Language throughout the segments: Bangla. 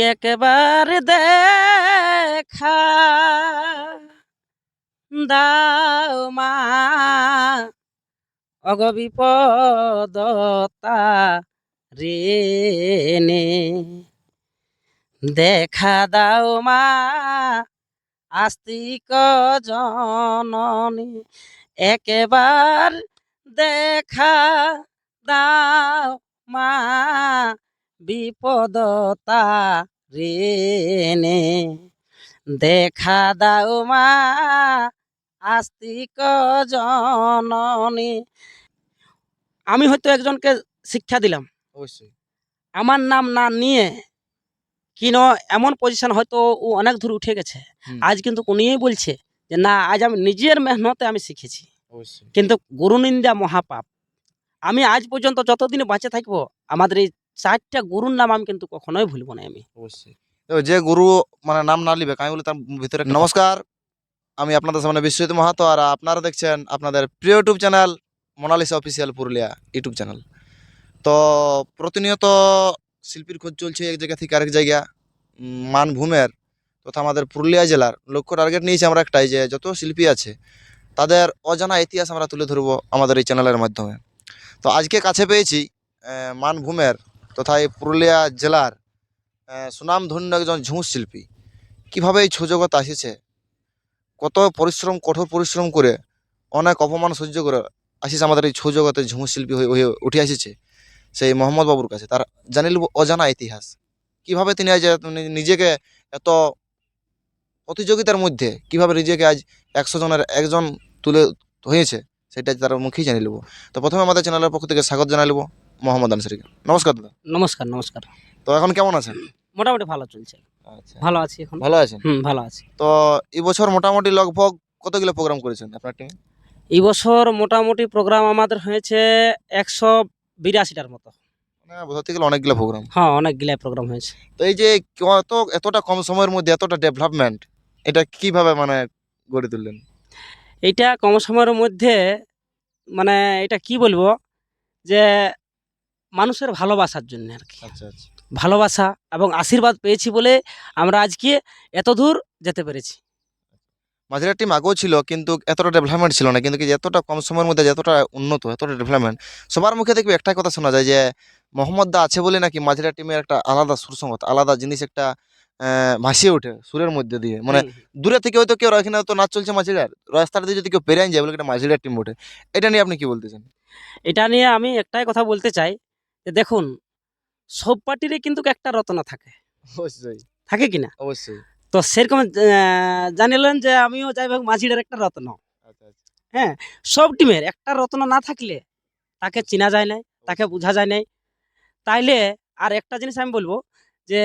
একেবারে দেখা। দাও মা, অগবিপদতা রেনে দেখা দাও মা, আস্তিক জননী, একেবার দেখা। দাও মা বিপদতা রেনে। দেখা দাও মা আস্তিক জননী। আমি হয়তো একজনকে শিক্ষা দিলাম। অবশ্যই। আমার নাম না নিয়ে কিনো এমন পজিশন হয়তো ও অনেক দূর উঠে গেছে। আজ কিন্তু উনিই বলছে যে না আজ আমি নিজের মেহনতে আমি শিখেছি। কিন্তু গুরু নিন্দা মহাপাপ। আমি আজ পর্যন্ত যতদিন বাঁচে থাকব আমাদের এই চারটা গুরুর নাম আমি কিন্তু কখনোই ভুলবো না আমি। অবশ্যই। যে গুরু মানে নাম না লিবে আমি বলি তার ভিতরে নমস্কার। আমি আপনাদের সামনে বিশ্বজিৎ মাহাতো আর আপনারা দেখছেন আপনাদের প্রিয় YouTube channel Monalisa official Purulia YouTube channel. তো প্রতিনিয়ত শিল্পীর খোঁজ চলছে এক জায়গা থেকে আরেক জায়গা মানভূমের। তথা আমাদের পুরুলিয়া জেলার লক্ষ্য টার্গেট নিয়েছি আমরা একটাই যে যত শিল্পী আছে, তাদের অজানা ইতিহাস আমরা তুলে ধরবো আমাদের এই চ্যানেলের মাধ্যমে। তো আজকে কাছে পেয়েছি মানভূমের তথা এই পুরুলিয়া জেলার সুনামধন্য একজন ঝুমুর শিল্পী। কীভাবে এই ছৌ এসেছে কত পরিশ্রম, কঠোর পরিশ্রম করে অনেক অপমান সহ্য করে আসিছে আমাদের এই ছৌ জগতে ঝুমুর শিল্পী হয়ে হয়ে উঠে আসিছে সেই মোহাম্মদ বাবুর কাছে। তার জানিল অজানা ইতিহাস। কীভাবে তিনি আজ নিজেকে এত প্রতিযোগিতার মধ্যে, কীভাবে নিজেকে আজ একশো জনের একজন তুলে হয়েছে, সেটা তার মুখেই জানিয়ে নেব তো প্রথমে আমাদের চ্যানেলের পক্ষ থেকে স্বাগত জানাই নেব মোহাম্মদ আনসারিকে। নমস্কার দাদা। নমস্কার নমস্কার। তো এখন কেমন আছেন? মোটামুটি ভালো চলছে। আচ্ছা। ভালো আছি এখন। ভালো আছেন? হুম ভালো আছি। তো এই বছর মোটামুটি লগভগ কতগুলো প্রোগ্রাম করেছেন আপনার টিমে এই বছর মোটামুটি প্রোগ্রাম আমাদের হয়েছে একশো বিরাশিটার মতো। মানে ধরতে গেলে অনেকগুলো প্রোগ্রাম হ্যাঁ অনেকগুলা প্রোগ্রাম হয়েছে। তো এই যে কত এতটা কম সময়ের মধ্যে এতটা ডেভেলপমেন্ট এটা কীভাবে মানে গড়ে তুললেন? এইটা কম সময়ের মধ্যে মানে এটা কি বলব যে মানুষের ভালোবাসার জন্য আর কি। আচ্ছা আচ্ছা। ভালোবাসা এবং আশীর্বাদ পেয়েছি বলে আমরা আজকে এত দূর যেতে পেরেছি। মাঝের টিম আগেও ছিল কিন্তু এতটা ডেভেলপমেন্ট ছিল না কিন্তু এতটা কম সময়ের মধ্যে যতটা উন্নত এতটা ডেভেলপমেন্ট সবার মুখে দেখবে একটাই কথা শোনা যায় যে মোহাম্মদ দা আছে বলে নাকি মাঝেরা টিমের একটা আলাদা সুরসঙ্গত আলাদা জিনিস একটা ভাসিয়ে ওঠে সুরের মধ্যে দিয়ে। মানে। দূরে থেকে হয়তো কেউ এখানে তো নাচ চলছে মাঝিরার রাস্তাটা দিয়ে যদি কেউ পেরিয়ে যায় বলে একটা মাঝিরার টিম ওঠে এটা নিয়ে আপনি কি বলতে চান? এটা নিয়ে আমি একটাই কথা বলতে চাই দেখুন সব পার্টিরই কিন্তু একটা রত্ন থাকে। অবশ্যই। থাকে কি না? অবশ্যই। তো সেরকম জানিলেন যে আমিও যাই হোক মাঝিটার একটা রত্ন। আচ্ছা আচ্ছা। সব টিমের একটা রত্ন না থাকলে তাকে চেনা যায় নাই তাকে বোঝা যায় নাই। তাইলে আর একটা জিনিস আমি বলব যে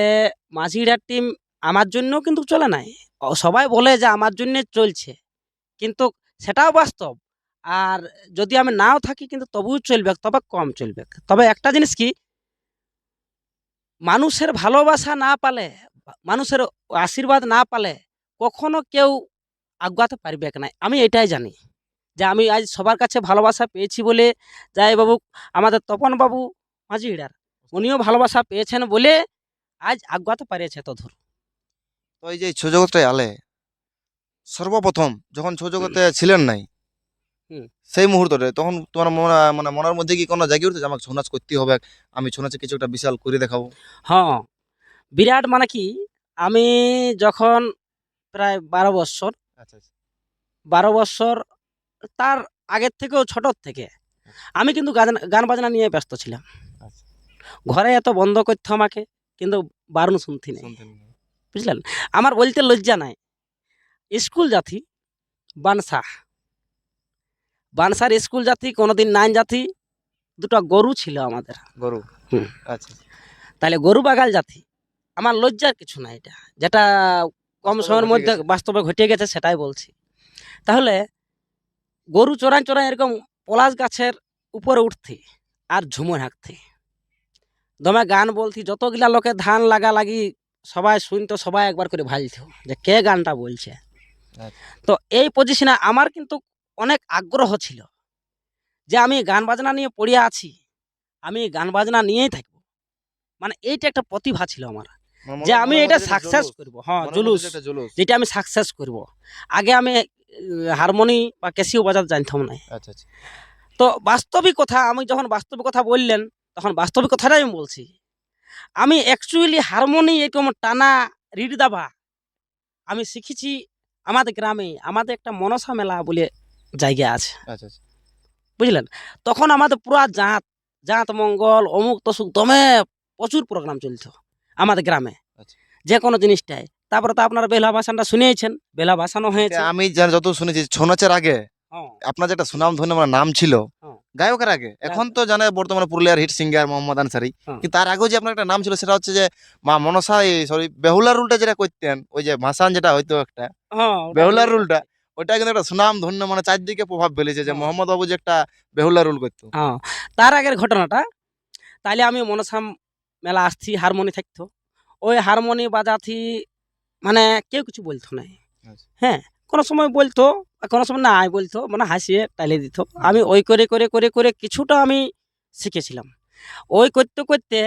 মাঝিরার টিম আমার জন্য কিন্তু চলে নাই। সবাই বলে যে আমার জন্য চলছে। কিন্তু সেটাও বাস্তব। আর যদি আমি নাও থাকি কিন্তু তবুও চলবে, তবে কম চলবে। তবে একটা জিনিস কি? মানুষের ভালোবাসা না পালে, মানুষের আশীর্বাদ না পালে কখনো কেউ আগাতে পারবে না? আমি এটাই জানি যে আমি আজ সবার কাছে ভালোবাসা পেয়েছি বলে যাই বাবু, আমাদের তপন বাবু মাঝিড়ার উনিও ভালোবাসা পেয়েছেন বলে আজ আগাতে পারিয়েছে দূর তো এই যে ছৌ জগৎটাই আলে, সর্বপ্রথম যখন ছৌ জগতে ছিলেন নাই। সেই মুহূর্তটা তখন তোমার মনে মানে মনের মধ্যে কি কোনো জায়গায় উঠছে যে আমাকে ছৌ নাচ করতে হবে আমি ছৌ নাচে কিছু একটা বিশাল করে দেখাবো? হ্যাঁ বিরাট মানে কি আমি যখন প্রায় বারো বছর আচ্ছা আচ্ছা। বারো বছর তার আগের থেকেও ছোটোর থেকে আমি কিন্তু গান গান বাজনা নিয়ে ব্যস্ত ছিলাম। আচ্ছা। ঘরে এত বন্ধ করতো আমাকে কিন্তু বারণ শুনতি নেই। বুঝলেন? আমার বলতে লজ্জা নাই। স্কুল জাতি বানসা। বানসার স্কুল জাতি কোনোদিন নাইন জাতি দুটো গরু ছিল আমাদের। গরু? আচ্ছা। তাহলে গরু বাগাল জাতি আমার লজ্জার কিছু না এটা। যেটা কম সময়ের মধ্যে বাস্তবে ঘটে গেছে সেটাই বলছি। তাহলে গরু চোরাই চোরাই এরকম পলাশ গাছের উপরে উঠতি আর ঝুমুর হাঁকতি দমে গান বলতি যতগুলা লোকে ধান লাগা লাগি সবাই শুনতো সবাই একবার করে ভালতো যে কে গানটা বলছে। আচ্ছা। তো এই পজিশনে আমার কিন্তু অনেক আগ্রহ ছিল যে আমি গান বাজনা নিয়ে পড়ে আছি আমি গান বাজনা নিয়েই থাকব। মানে এইটা একটা প্রতিভা ছিল আমার মানে যে আমি এটা সাকসেস করব হ্যাঁ জুলুস যেটা আমি সাকসেস করব। আগে আমি হারমোনি বা ক্যাসিও বাজাতে জানতাম না। আচ্ছা আচ্ছা। তো বাস্তবিক কথা আমি যখন বাস্তবিক কথা বললেন তখন বাস্তবিক কথাটাই আমি বলছি। আমি অ্যাকচুয়ালি হারমোনি এরকম টানা রিড দাবা আমি শিখেছি আমাদের গ্রামে আমাদের একটা মনসা মেলা বলে জায়গা আছে। আচ্ছা আচ্ছা। বুঝলেন? তখন আমাদের পুরা জাঁত জাঁত মঙ্গল অমুক তসুক দমে প্রচুর প্রোগ্রাম চলতো আমাদের গ্রামে। আচ্ছা। যে কোনো জিনিসটাই। তারপরে তো আপনারা বেলা ভাষণটা শুনিয়েছেন বেলা ভাষানো হয়েছে। আমি যত শুনেছি ছৌ নাচের আগে হ্যাঁ, আপনার যেটা সুনাম ধন্য মানে নাম ছিল হ্যাঁ। গায়কের আগে। এখন তো জানে বর্তমানে পুরুলিয়ার হিট সিঙ্গার মোহাম্মদ আনসারি। হ্যাঁ। কিন্তু তার আগেও যে আপনার একটা নাম ছিল সেটা হচ্ছে যে মা মনসা সরি বেহুলার রুলটা যেটা করতেন ওই যে ভাসান যেটা হয়তো একটা। বেহুলার রুলটা। ওটা কিন্তু একটা সুনাম ধন্য মানে চারদিকে প্রভাব ফেলেছে যে। মোহাম্মদ বাবু যে একটা বেহুলা রুল করতো। হ্যাঁ তার আগের ঘটনাটা তাইলে আমি মনসাম মেলা আসছি হারমোনি থাকতো। ওই হারমোনি বাজাথি মানে কেউ কিছু বলতো না আচ্ছা। হ্যাঁ কোনো সময় বলতো কোনো সময় না বলতো মানে হাসিয়ে টাইলে দিত। আমি ওই করে করে করে করে কিছুটা আমি শিখেছিলাম। ওই করতে করতে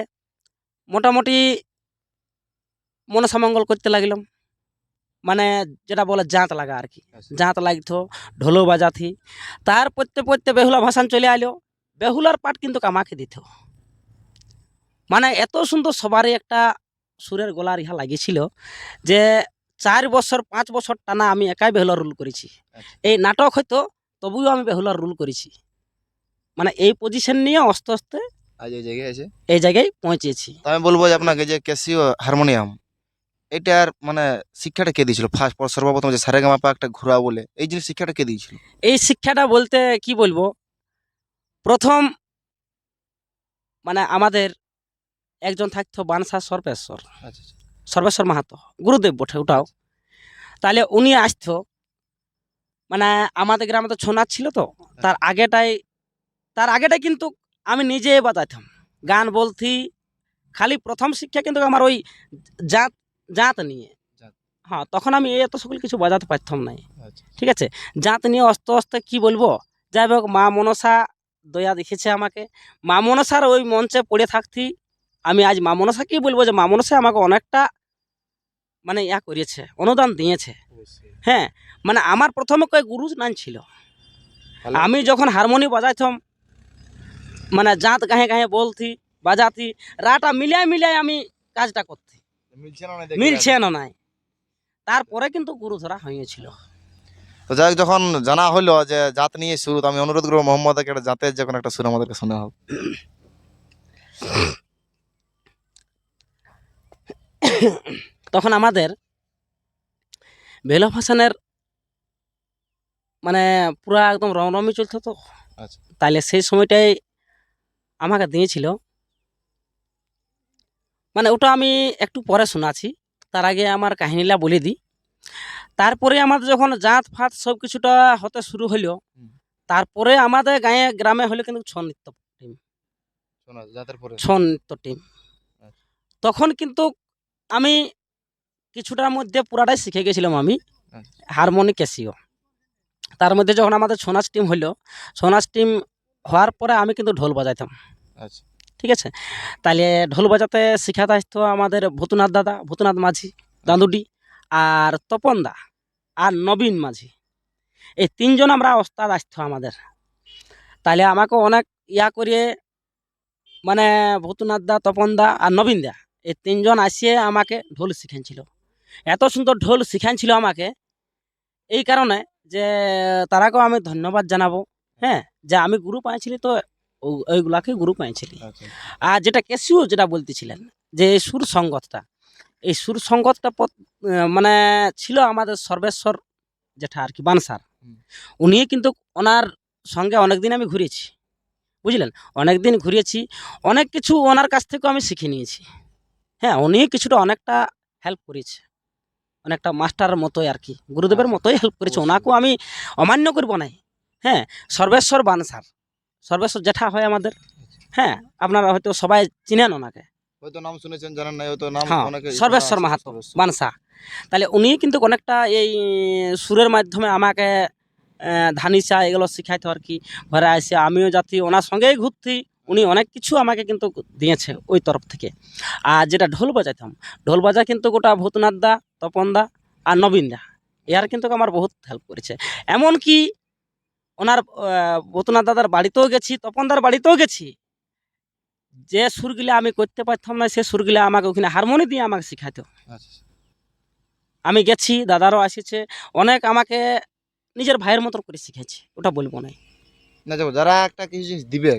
মোটামুটি মনসামঙ্গল করতে লাগলাম। মানে যেটা বলে জাঁত লাগা আর কি। জাঁত লাগতো ঢোলো বাজাতি। তার পড়তে পড়তে বেহুলা ভাসান চলে আলো বেহুলার পাট কিন্তু আমাকে দিত। মানে এত সুন্দর সবারই একটা সুরের গলার ইহা লাগিয়েছিল যে চার বছর পাঁচ বছর টানা আমি একাই বেহুলার রুল করেছি। আচ্ছা। এই নাটক হয়তো তবুও আমি বেহুলার রুল করেছি। মানে এই পজিশন নিয়ে আস্তে আস্তে আজ এই জায়গায় আছে এই জায়গায় পৌঁছেছি। আমি বলব যে আপনাকে যে ক্যাসিও হারমোনিয়াম এটার মানে শিক্ষাটা কে দিয়েছিল? ফার্স্ট সর্বপ্রথম যে সারে গামাপা একটা ঘোরা বলে এই জিনিস শিক্ষাটা কে দিয়েছিল? এই শিক্ষাটা বলতে কি বলব? প্রথম মানে আমাদের একজন থাকতো বানসা সর্বেশ্বর। আচ্ছা। সর্বেশ্বর মাহাতো। গুরুদেব বটে ওটাও। তাহলে উনি আসতো মানে আমাদের গ্রামে তো ছৌ নাচ ছিল তো তার আগেটাই তার আগেটাই কিন্তু আমি নিজে বাজাইতাম। গান বলতি খালি প্রথম শিক্ষা কিন্তু আমার ওই জাত জাত নিয়ে। হ্যাঁ তখন আমি এত সকল কিছু বাজাতে পারতাম না আচ্ছা। ঠিক আছে? জাত নিয়ে আস্তে অস্তে কি বলব? যাই হোক মা মনসা দয়া দেখেছে আমাকে। মা মনসার ওই মঞ্চে পড়ে থাকতি আমি আজ মা মনসাকেই বলব যে মা মনসা আমাকে অনেকটা মানে ইয়া করিয়েছে অনুদান দিয়েছে। হ্যাঁ মানে আমার প্রথমে কয়েক গুরু নাম ছিল। আমি যখন হারমোনি বাজাইতাম মানে জাঁত গাহে গাহে বলতি বাজাতি রাটা মিলিয়ে মিলিয়ে আমি কাজটা করতি। মিলছে না মিলছে না নাই। তারপরে কিন্তু গুরু ধরা হয়েছিল। তো যাই হোক, যখন জানা হলো যে জাত নিয়ে শুরু তো আমি অনুরোধ করব মোহাম্মদকে একটা জাতের যখন একটা সুর আমাদেরকে শোনা হোক। তখন আমাদের বেলা ভাসানের মানে পুরা একদম রমরমি চলতো তো। আচ্ছা। তাইলে সেই সময়টাই আমাকে দিয়েছিল। মানে ওটা আমি একটু পরে শোনাছি তার আগে আমার কাহিনীটা বলে দিই। তারপরে আমাদের যখন জাত ফাত সব কিছুটা হতে শুরু হলো তারপরে আমাদের গায়ে গ্রামে হলো কিন্তু ছৌ নৃত্য টিম ছৌ নৃত্য টিম আচ্ছা। তখন কিন্তু আমি কিছুটার মধ্যে পুরাটাই শিখে গেছিলাম আমি। আচ্ছা। হারমোনি ক্যাসিও তার মধ্যে যখন আমাদের ছৌ নাচ টিম হলো ছৌ নাচ টিম হওয়ার পরে আমি কিন্তু ঢোল বাজাইতাম। আচ্ছা। ঠিক আছে? তাহলে ঢোল বাজাতে শিখাতে আসতো আমাদের ভূতনাথ দাদা, ভূতনাথ মাঝি, দাঁদুডি আর তপন দা আর নবীন মাঝি। এই তিনজন আমরা ওস্তাদ আসতো আমাদের। তাহলে আমাকে অনেক ইয়া করিয়ে মানে ভূতনাথ দা, তপন দা আর নবীন দা, এই তিনজন আসিয়ে আমাকে ঢোল শিখাইছিল। এত সুন্দর ঢোল শিখাইছিল আমাকে, এই কারণে যে তারাকেও আমি ধন্যবাদ জানাব হ্যাঁ? যে আমি গুরু পাইছিলি তো ওইগুলাকে গুরু পাইছিলি আচ্ছা। আর যেটা ক্যাসিও যেটা বলতেছিলেন যে এই সুর সঙ্গতটা এই সুর সঙ্গতটা মানে ছিল আমাদের সর্বেশ্বর যেটা আর কি বানসার। উনি কিন্তু ওনার সঙ্গে অনেকদিন আমি ঘুরেছি বুঝলেন? অনেকদিন ঘুরেছি অনেক কিছু ওনার কাছ থেকেও আমি শিখে নিয়েছি। হ্যাঁ উনি কিছুটা অনেকটা হেল্প করেছে। অনেকটা মাস্টারের মতোই আর কি গুরুদেবের আচ্ছা, মতোই হেল্প করেছে। ওনাকেও আমি অমান্য করব নাই। হ্যাঁ সর্বেশ্বর বানসার। সর্বেশ্বর জেঠা হয় আমাদের। হ্যাঁ আপনারা হয়তো সবাই চিনেন ওনাকে। হয়তো নাম শুনেছেন জানেন না হয়তো নাম হ্যাঁ অনেকে সর্বেশ্বর মাহাতো। বানসা। তাহলে উনি কিন্তু অনেকটা এই সুরের মাধ্যমে আমাকে ধানি ধানিসা এগুলো শিখাইতো আর কি। ঘরে আসে আমিও যাতি ওনার সঙ্গেই ঘুরতি। উনি অনেক কিছু আমাকে কিন্তু দিয়েছে ওই তরফ থেকে। আর যেটা ঢোল বাজাইতাম ঢোল বাজা কিন্তু গোটা ভূতনাথ দা তপন দা আর নবীন দা। এর কিন্তু আমার বহুত হেল্প করেছে। এমনকি ওনার আহ, দাদার বাড়িতেও গেছি তপনদার বাড়িতেও গেছি। যে সুরগুলো আমি করতে পারতাম না সে সুরগুলো আমাকে ওখানে হারমোনি দিয়ে আমাকে শেখাতো আচ্ছা আমি গেছি দাদারও আসেছে অনেক আমাকে নিজের ভাইয়ের মতো করে শিখেছে ওটা বলব না না যাব যারা একটা কিছু জিনিস দিবে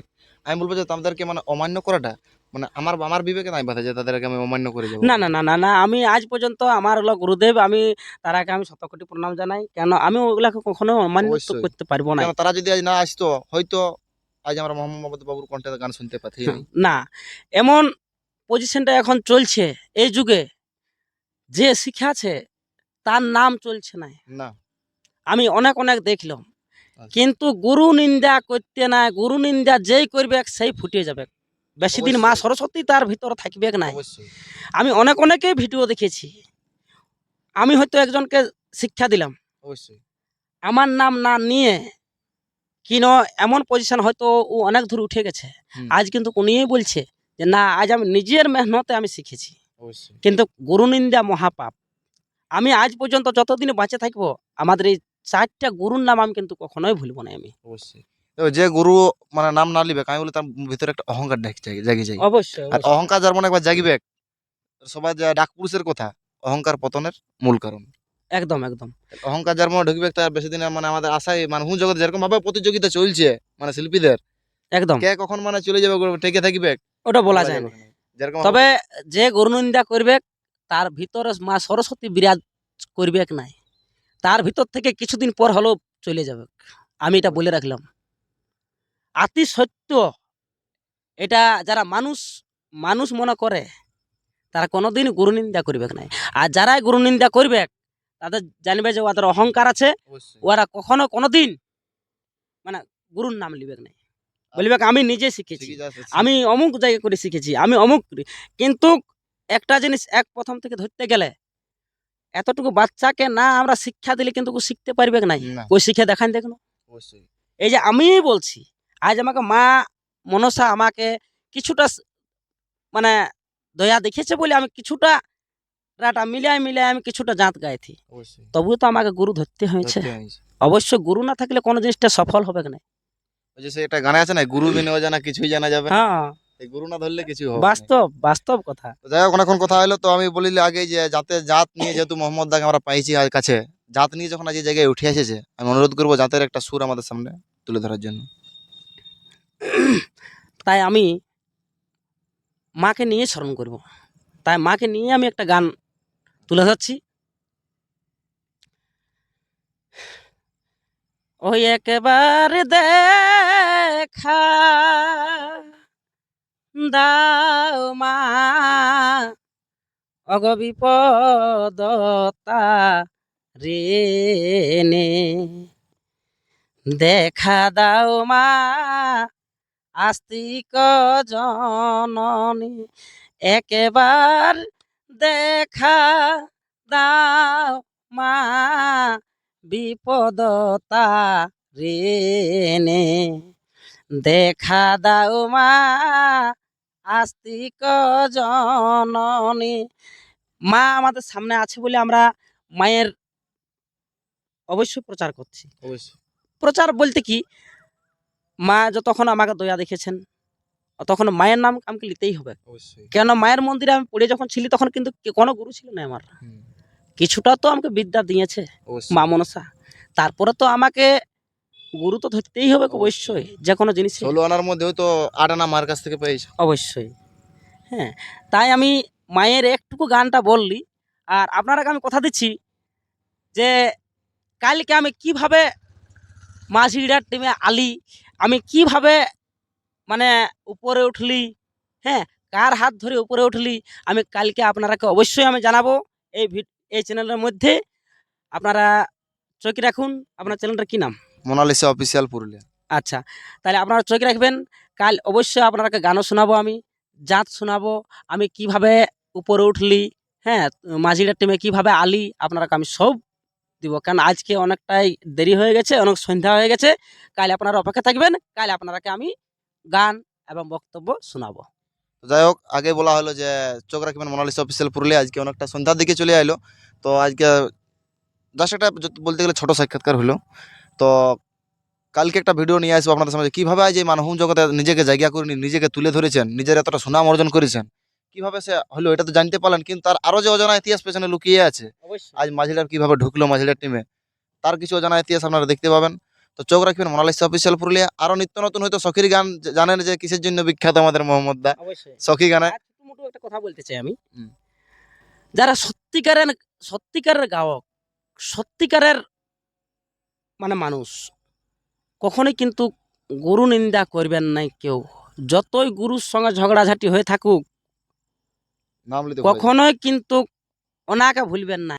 আমি বলব যে তাদেরকে মানে অমান্য করাটা মানে আমার আমার বিবেকে নাই বাধা যে তাদেরকে আমি অমান্য করে যাব। না না না না না আমি আজ পর্যন্ত আমার হলো গুরুদেব আমি তারাকে আমি শতকোটি প্রণাম জানাই। কেন? আমি ওগুলাকে কখনো অমান্য করতে পারব না। তারা যদি আজ না আসতো হয়তো আজ আমরা মোহাম্মদ বাবুর কণ্ঠে গান শুনতে পাচ্ছি না এমন পজিশনটা এখন চলছে এই যুগে। যে শিখাছে তার নাম চলছে না। না। আমি অনেক অনেক দেখলাম। আচ্ছা। কিন্তু গুরু নিন্দা করতে না গুরু নিন্দা যেই করবে সেই ফুটে যাবে। বেশি দিন মা সরস্বতী তার ভিতরে থাকবে না আমি অনেক অনেকেই ভিডিও দেখেছি আমি হয়তো একজনকে শিক্ষা দিলাম। অবশ্যই। আমার নাম না নিয়ে কিনো এমন পজিশন হয়তো ও অনেক দূর উঠে গেছে। আজ কিন্তু উনিই বলছে যে না আজ আমি নিজের মেহনতে আমি শিখেছি। কিন্তু গুরু নিন্দা মহাপাপ। আমি আজ পর্যন্ত যতদিন বাঁচে থাকব আমাদের এই চারটা গুরুর নাম আমি কিন্তু কখনোই ভুলবো না আমি। অবশ্যই। যে গুরু মানে নাম না লিবে আমি বলি তার ভিতরে একটা অহংকার জাগি জাগি যায়। অবশ্যই আর অহংকার যার মনে একবার জাগিবে সবাই যে ডাক পুরুষের কথা অহংকার পতনের মূল কারণ। একদম একদম। অহংকার যার মনে ঢুকবে তার বেশি দিনের মানে আমাদের আশায় মানে হুঁ জগতে যেরকম ভাবে প্রতিযোগিতা চলছে মানে শিল্পীদের একদম। কে কখন মানে চলে যাবে টেকে থাকবে ওটা বলা যায় না তবে যে গুরু নিন্দা করবে তার ভিতরে মা সরস্বতী বিরাজ করবে নাই। তার ভিতর থেকে কিছুদিন পর হলেও চলে যাবে। আমি এটা বলে রাখলাম। আতি সত্য। এটা যারা মানুষ মানুষ মনে করে তারা কোনোদিন গুরু নিন্দা করবে নাই। আর যারাই গুরু নিন্দা করবে তাদের জানবে যে ওদের অহংকার আছে ওরা কখনো কোনোদিন মানে গুরুর নাম লিবে নাই। বলবে আমি নিজে শিখেছি। আমি অমুক জায়গা করে শিখেছি আমি অমুক কিন্তু একটা জিনিস এক প্রথম থেকে ধরতে গেলে এতটুকু বাচ্চাকে না আমরা শিক্ষা দিলে কিন্তু শিখতে পারবে নাই? ওই শিখে দেখান দেখুন। এই যে আমি বলছি আজ আমাকে মা মনসা আমাকে কিছুটা মানে দয়া দেখেছে বলে আমি কিছুটা রাটা মিলিয়ে মিলিয়ে আমি কিছুটা জাঁত গাইছি। তবুও তো আমাকে গুরু ধরতে হয়েছে। অবশ্য গুরু না থাকলে কোনো জিনিসটা সফল হবে না। যে গানে আছে না গুরু বিনে জানা কিছুই জানা যাবে হ্যাঁ। গুরু না ধরলে কিছু হবে বাস্তব বাস্তব কথা। যাই হোক অনেকক্ষণ কথা হলো তো আমি বলিলে আগে যে জাত নিয়ে যেহেতু মোহাম্মদ দাকে আমরা পাইছি আর কাছে জাত নিয়ে যখন আজ এই জায়গায় উঠে এসেছে আমি অনুরোধ করব জাতের একটা সুর আমাদের সামনে তুলে ধরার জন্য। তাই আমি মাকে নিয়ে স্মরণ করব। তাই মাকে নিয়ে আমি একটা গান তুলে ধরছি। ওই একবার দেখা দাও মা, অগ রে নে দেখা দাও মা আস্তিক জননী একেবার দেখা দাও মা বিপদতা রেনে দেখা দাও মা আস্তিক জননী। মা আমাদের সামনে আছে বলে আমরা মায়ের অবশ্যই প্রচার করছি। অবশ্যই। প্রচার বলতে কি মা যতক্ষণ আমাকে দয়া দেখেছেন তখন মায়ের নাম আমাকে নিতেই হবে। কেন মায়ের মন্দিরে আমি পড়ে যখন ছিলি তখন কিন্তু কোনো গুরু ছিল না আমার। কিছুটা তো আমাকে বিদ্যা দিয়েছে মা মনসা। তারপরে তো আমাকে গুরু তো ধরতেই হবে অবশ্যই যে কোনো জিনিস। ষোলো আনার মধ্যেও তো আট আনা মার কাছ থেকে পেয়েছে। অবশ্যই। হ্যাঁ তাই আমি মায়ের একটুকু গানটা বললি আর আপনারাকে আমি কথা দিচ্ছি যে কালকে আমি কীভাবে মাঝিড়ার টিমে আলি আমি কীভাবে মানে উপরে উঠলি? হ্যাঁ কার হাত ধরে উপরে উঠলি? আমি কালকে আপনারাকে অবশ্যই আমি জানাব এই এই চ্যানেলের মধ্যে। আপনারা চোখ রাখুন আপনার চ্যানেলটার কী নাম? মোনালিসা অফিসিয়াল পুরুলিয়া। আচ্ছা তাহলে আপনারা চোখ রাখবেন। কাল অবশ্যই আপনাকে গানও শোনাবো আমি জাত শোনাবো আমি কীভাবে উপরে উঠলি হ্যাঁ মাঝিটার টিমে কীভাবে আলি আপনারাকে আমি সব দিব। কারণ আজকে অনেকটাই দেরি হয়ে গেছে, অনেক সন্ধ্যা হয়ে গেছে। কাল আপনারা অপেক্ষা থাকবেন, কাল আপনারাকে আমি গান এবং বক্তব্য শোনাবো। যাই হোক, আগে বলা হলো যে চোখ রাখবেন মোনালিসা অফিসিয়াল পুরুলিয়া, আজকে অনেকটা সন্ধ্যার দিকে চলে আইলো। তো আজকে জাস্ট একটা বলতে গেলে ছোট সাক্ষাৎকার হলো। তো কালকে একটা ভিডিও নিয়ে আসব আপনাদের সামনে কীভাবে আজ এই মানহুম জগতে নিজেকে জায়গা করে নিজেকে তুলে ধরেছেন, নিজের এতটা সুনাম অর্জন করেছেন। কীভাবে সে হলো এটা তো জানতে পারলেন কিন্তু তার আরও যে অজানা ইতিহাস পেছনে লুকিয়ে আছে আজ মাঝিলার কীভাবে ঢুকলো মাঝিলার টিমে তার কিছু অজানা ইতিহাস আপনারা দেখতে পাবেন। তো চোখ রাখবেন মোনালিসা অফিসিয়াল পুরুলিয়া আরও নিত্য নতুন হয়তো সখীর গান জানেন যে কিসের জন্য বিখ্যাত আমাদের মোহাম্মদ দা সখী গানে। একটা কথা বলতে চাই আমি। যারা সত্যিকারের সত্যিকারের গায়ক সত্যিকারের মানে মানুষ কখনোই কিন্তু গুরু নিন্দা করবেন নাই কেউ। যতই গুরুর সঙ্গে ঝগড়াঝাটি হয়ে থাকুক। কখনোই কিন্তু ওনাকে ভুলবেন না।